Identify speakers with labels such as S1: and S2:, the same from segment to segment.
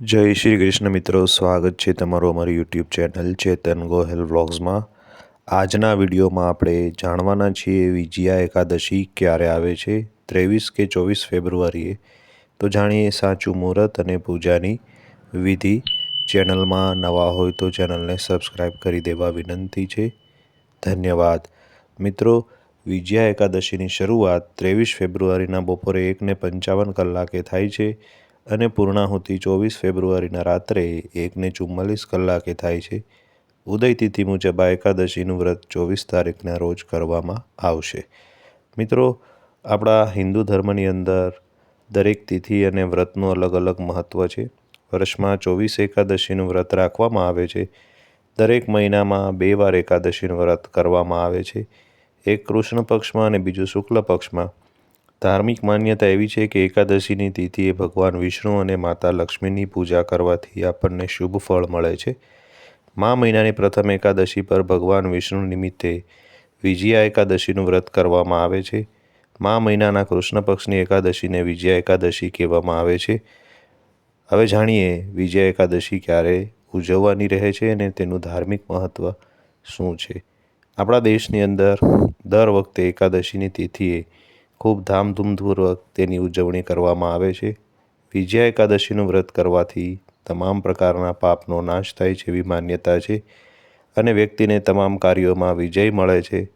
S1: જય શ્રી કૃષ્ણ મિત્રો, સ્વાગત છે તમારું અમારી યુટ્યુબ ચેનલ ચેતન ગોહેલ વ્લોગ્સમાં. આજના વિડીયોમાં આપણે જાણવાના છીએ વિજયા એકાદશી ક્યારે આવે છે, ત્રેવીસ કે ચોવીસ ફેબ્રુઆરીએ. તો જાણીએ સાચું મુહૂર્ત અને પૂજાની વિધિ. ચેનલમાં નવા હોય તો ચેનલને સબસ્ક્રાઈબ કરી દેવા વિનંતી છે. ધન્યવાદ. મિત્રો, વિજયા એકાદશીની શરૂઆત ત્રેવીસ ફેબ્રુઆરીના બપોરે એકને પંચાવન કલાકે થાય છે. અને પૂર્ણાહુતિ ચોવીસ ફેબ્રુઆરીના રાત્રે એકને ચુમ્માલીસ કલાકે થાય છે. ઉદય તિથિ મુજબ એકાદશીનું વ્રત ચોવીસ તારીખના રોજ કરવામાં આવશે. મિત્રો, આપણા હિન્દુ ધર્મની અંદર દરેક તિથિ અને વ્રતનું અલગ અલગ મહત્ત્વ છે. વર્ષમાં ચોવીસ એકાદશીનું વ્રત રાખવામાં આવે છે. દરેક મહિનામાં બે વાર એકાદશીનું વ્રત કરવામાં આવે છે. એક કૃષ્ણ પક્ષમાં અને બીજું શુક્લ પક્ષમાં. ધાર્મિક માન્યતા એવી છે કે એકાદશીની તિથિએ ભગવાન વિષ્ણુ અને માતા લક્ષ્મીની પૂજા કરવાથી આપણને શુભ ફળ મળે છે. મા મહિનાની પ્રથમ એકાદશી પર ભગવાન વિષ્ણુ નિમિત્તે વિજયા એકાદશીનું વ્રત કરવામાં આવે છે. મા મહિનાના કૃષ્ણ પક્ષની એકાદશીને વિજયા એકાદશી કહેવામાં આવે છે. હવે જાણીએ વિજયા એકાદશી ક્યારે ઉજવવાની રહે છે અને તેનું ધાર્મિક મહત્ત્વ શું છે? આપણા દેશની અંદર દર વખતે એકાદશીની તિથિએ ખૂબ ધામધૂમપૂર્વક તેની ઉજવણી કરવામાં આવે છે. વિજયા એકાદશીનું વ્રત કરવાથી તમામ પ્રકારના પાપનો નાશ થાય છે એવી માન્યતા છે અને વ્યક્તિને તમામ કાર્યોમાં વિજય મળે છે.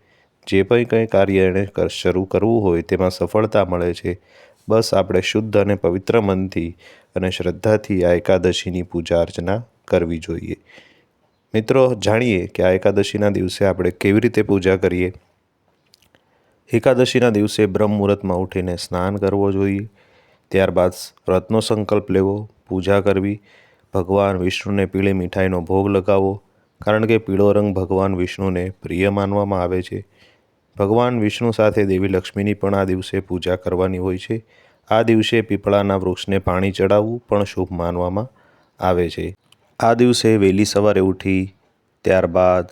S1: જે પણ કંઈ કાર્ય એણે શરૂ કરવું હોય તેમાં સફળતા મળે છે. બસ આપણે શુદ્ધ અને પવિત્ર મનથી અને શ્રદ્ધાથી આ એકાદશીની પૂજા અર્ચના કરવી જોઈએ. મિત્રો, જાણીએ કે આ એકાદશીના દિવસે આપણે કેવી રીતે પૂજા કરીએ? એકાદશીના દિવસે બ્રહ્મ મુહૂર્તમાં ઉઠીને સ્નાન કરવો જોઈએ. ત્યારબાદ વ્રતનો સંકલ્પ લેવો, પૂજા કરવી, ભગવાન વિષ્ણુને પીળી મીઠાઈનો ભોગ લગાવવો, કારણ કે પીળો રંગ ભગવાન વિષ્ણુને પ્રિય માનવામાં આવે છે. ભગવાન વિષ્ણુ સાથે દેવી લક્ષ્મીની પણ આ દિવસે પૂજા કરવાની હોય છે. આ દિવસે પીપળાના વૃક્ષને પાણી ચડાવવું પણ શુભ માનવામાં આવે છે. આ દિવસે વહેલી સવારે ઉઠી, ત્યારબાદ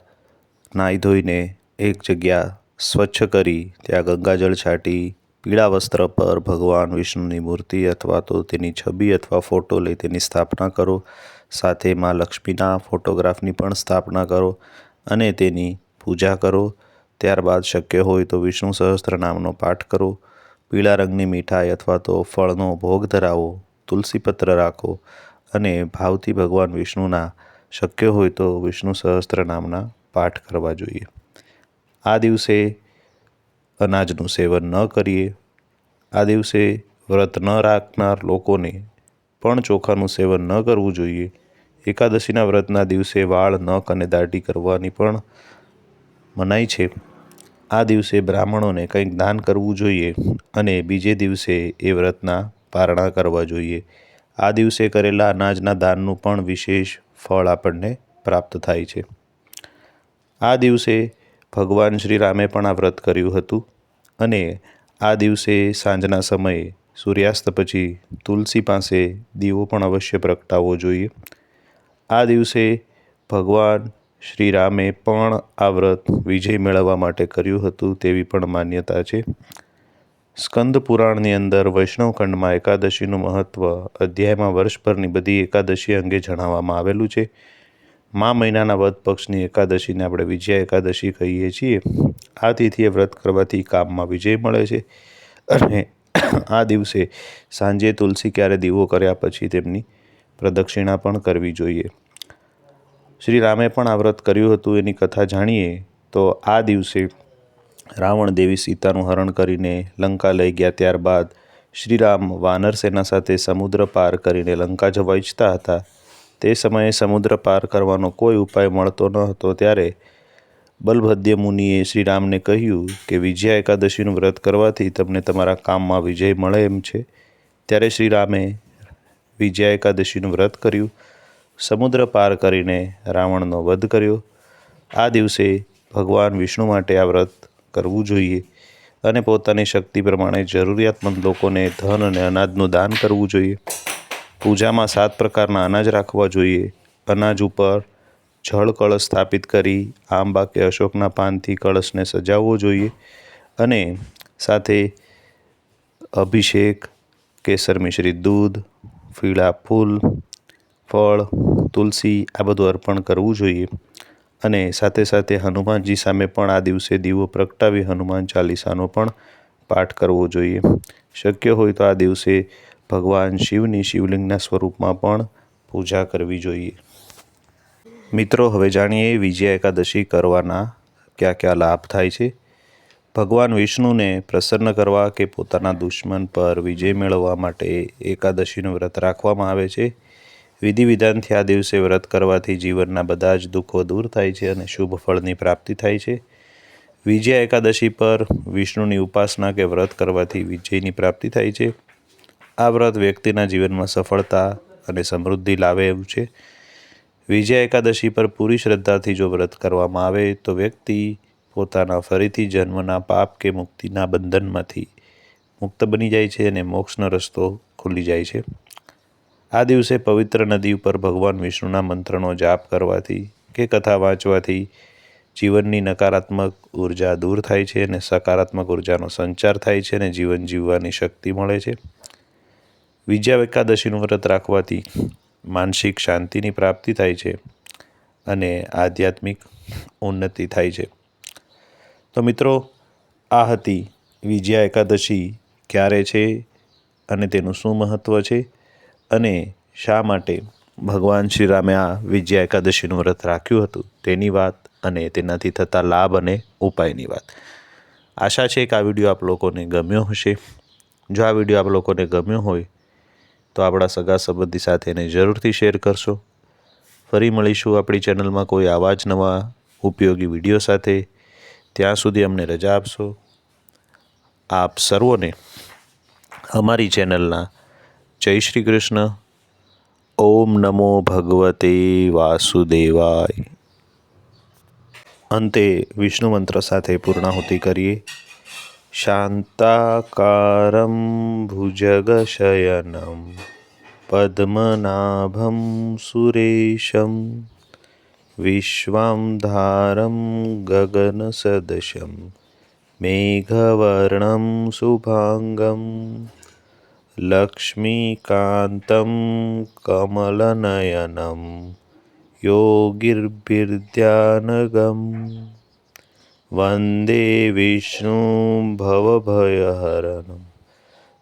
S1: નાહી ધોઈને એક જગ્યા સ્વચ્છ કરી, ત્યાં ગંગાજળ છાંટી, પીળા વસ્ત્ર પર ભગવાન વિષ્ણુની મૂર્તિ અથવા તો તેની છબી અથવા ફોટો લઈ તેની સ્થાપના કરો. સાથે માં લક્ષ્મીના ફોટોગ્રાફની પણ સ્થાપના કરો અને તેની પૂજા કરો. ત્યારબાદ શક્ય હોય તો વિષ્ણુ સહસ્ત્ર નામનો પાઠ કરો. પીળા રંગની મીઠાઈ અથવા તો ફળનો ભોગ ધરાવો તુલસીપત્ર રાખો અને ભાવથી ભગવાન વિષ્ણુના શક્ય હોય તો વિષ્ણુ સહસ્ત્ર નામના પાઠ કરવા જોઈએ. આ દિવસે અનાજનું સેવન ન કરીએ. આ દિવસે વ્રત ન રાખનાર લોકોને પણ ચોખાનું સેવન ન કરવું જોઈએ. એકાદશીના વ્રતના દિવસે વાળ, નખ અને દાઢી કરવાની પણ મનાઈ છે. આ દિવસે બ્રાહ્મણોને કંઈક દાન કરવું જોઈએ અને બીજે દિવસે એ વ્રતના પારણા કરવા જોઈએ. આ દિવસે કરેલા અનાજના દાનનું પણ વિશેષ ફળ આપણને પ્રાપ્ત થાય છે. આ દિવસે ભગવાન શ્રી રામે પણ આ વ્રત કર્યું હતું અને આ દિવસે સાંજના સમયે સૂર્યાસ્ત પછી તુલસી પાસે દીવો પણ અવશ્ય પ્રગટાવવો જોઈએ. આ દિવસે ભગવાન શ્રી રામે પણ આ વ્રત વિજય મેળવવા માટે કર્યું હતું તેવી પણ માન્યતા છે. સ્કંદ પુરાણની અંદર વૈષ્ણવખંડમાં એકાદશીનું મહત્ત્વ અધ્યાયમાં વર્ષભરની બધી એકાદશી અંગે જણાવવામાં આવેલું છે. મા મહિનાના વધ પક્ષની એકાદશીને આપણે વિજયા એકાદશી કહીએ છીએ. આ તિથિએ વ્રત કરવાથી કામમાં વિજય મળે છે અને આ દિવસે સાંજે તુલસી ક્યારે દીવો કર્યા પછી તેમની પ્રદક્ષિણા પણ કરવી જોઈએ. શ્રી રામે પણ આ વ્રત કર્યું હતું, એની કથા જાણીએ તો આ દિવસે રાવણ દેવી સીતાનું હરણ કરીને લંકા લઈ ગયા ત્યારબાદ શ્રીરામ વાનર સેના સાથે સમુદ્ર પાર કરીને લંકા જવા ઈચ્છતા હતા. તે સમયે સમુદ્ર પાર કરવાનો કોઈ ઉપાય મળતો ન હતો ત્યારે બલભદ્ય મુનિએ શ્રીરામને કહ્યું કે વિજયા એકાદશીનું વ્રત કરવાથી તમને તમારા કામમાં વિજય મળે એમ છે. ત્યારે શ્રીરામે વિજયા એકાદશીનું વ્રત કર્યું. સમુદ્ર પાર કરીને રાવણનો વધ કર્યો. આ દિવસે ભગવાન વિષ્ણુ માટે આ વ્રત કરવું જોઈએ અને પોતાની શક્તિ પ્રમાણે જરૂરિયાતમંદ લોકોને ધન અને અનાજનું દાન કરવું જોઈએ. પૂજામાં સાત પ્રકારના અનાજ રાખવા જોઈએ. અનાજ ઉપર જળ કળશ સ્થાપિત કરી આંબા કે અશોકના પાનથી કળશને સજાવવો જોઈએ અને સાથે અભિષેક, કેસર મિશ્રિત દૂધ, ફીળા ફૂલ, ફળ, તુલસી આ બધું અર્પણ કરવું જોઈએ. અને સાથે સાથે હનુમાનજી સામે પણ આ દિવસે દીવો પ્રગટાવી હનુમાન ચાલીસાનો પણ પાઠ કરવો જોઈએ. શક્ય હોય તો આ દિવસે ભગવાન શિવની શિવલિંગના સ્વરૂપમાં પણ પૂજા કરવી જોઈએ. મિત્રો, હવે જાણીએ વિજયા એકાદશી કરવાના કયા કયા લાભ થાય છે. ભગવાન વિષ્ણુને પ્રસન્ન કરવા કે પોતાના દુશ્મન પર વિજય મેળવવા માટે એકાદશીનું વ્રત રાખવામાં આવે છે. વિધિ વિધાનથી આ દિવસે વ્રત કરવાથી જીવનના બધા જ દુઃખો દૂર થાય છે અને શુભ ફળની પ્રાપ્તિ થાય છે. વિજયા એકાદશી પર વિષ્ણુની ઉપાસના કે વ્રત કરવાથી વિજયની પ્રાપ્તિ થાય છે. આ વ્રત વ્યક્તિના જીવનમાં સફળતા અને સમૃદ્ધિ લાવે એવું છે. વિજયા એકાદશી પર પૂરી શ્રદ્ધાથી જો વ્રત કરવામાં આવે, તો વ્યક્તિ પોતાના ફરીથી જન્મના પાપ કે મુક્તિના બંધનમાંથી મુક્ત બની જાય છે અને મોક્ષનો રસ્તો ખુલી જાય છે. આ દિવસે પવિત્ર નદી ઉપર ભગવાન વિષ્ણુના મંત્રનો જાપ કરવાથી કે કથા વાંચવાથી જીવનની નકારાત્મક ઊર્જા દૂર થાય છે અને સકારાત્મક ઉર્જાનો સંચાર થાય છે અને જીવન જીવવાની શક્તિ મળે છે. વિજયા એકાદશીનું વ્રત રાખવાથી માનસિક શાંતિની પ્રાપ્તિ થાય છે અને આધ્યાત્મિક ઉન્નતિ થાય છે. તો મિત્રો, આ હતી વિજયા એકાદશી ક્યારે છે અને તેનું શું મહત્ત્વ છે અને શા માટે ભગવાન શ્રીરામે આ વિજયા એકાદશીનું વ્રત રાખ્યું હતું તેની વાત અને તેનાથી થતા લાભ અને ઉપાયની વાત. આશા છે કે આ વીડિયો આપ લોકોને ગમ્યો હશે. જો આ વીડિયો આપ લોકોને ગમ્યો હોય તો આપણા સગા સંબંધી સાથે એને જરૂરથી શેર કરશો. ફરી મળીશું આપણી ચેનલમાં કોઈ આવા જ નવા ઉપયોગી વીડિયો સાથે. ત્યાં સુધી અમને રજા આપશો. આપ સર્વોને અમારી ચેનલના જય શ્રી કૃષ્ણ. ઓમ નમો ભગવતે વાસુદેવાય. અંતે વિષ્ણુ મંત્ર સાથે પૂર્ણાહુતિ કરીએ. शान्ताकारं भुजगशयनं पद्मनाभं सुरेशं विश्वां धारं गगनसदशं मेघवर्णं शुभाङ्गं लक्ष्मीकान्तं कमलनयनं योगिर्भिर्द्यानगम् વંદે વિષ્ણુ ભવભયહરણમ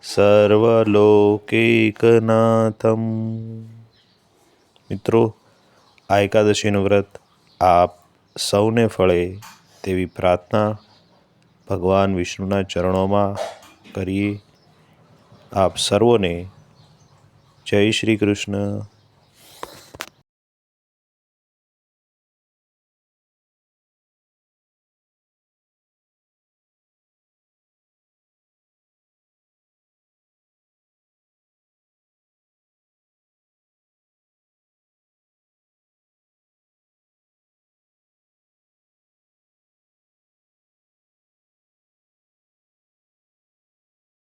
S1: સર્વલોકેકનાથમ. મિત્રો, આ એકાદશીનું વ્રત આપ સૌને ફળે તેવી પ્રાર્થના ભગવાન વિષ્ણુના ચરણોમાં કરીએ. આપ સર્વોને જય શ્રી કૃષ્ણ.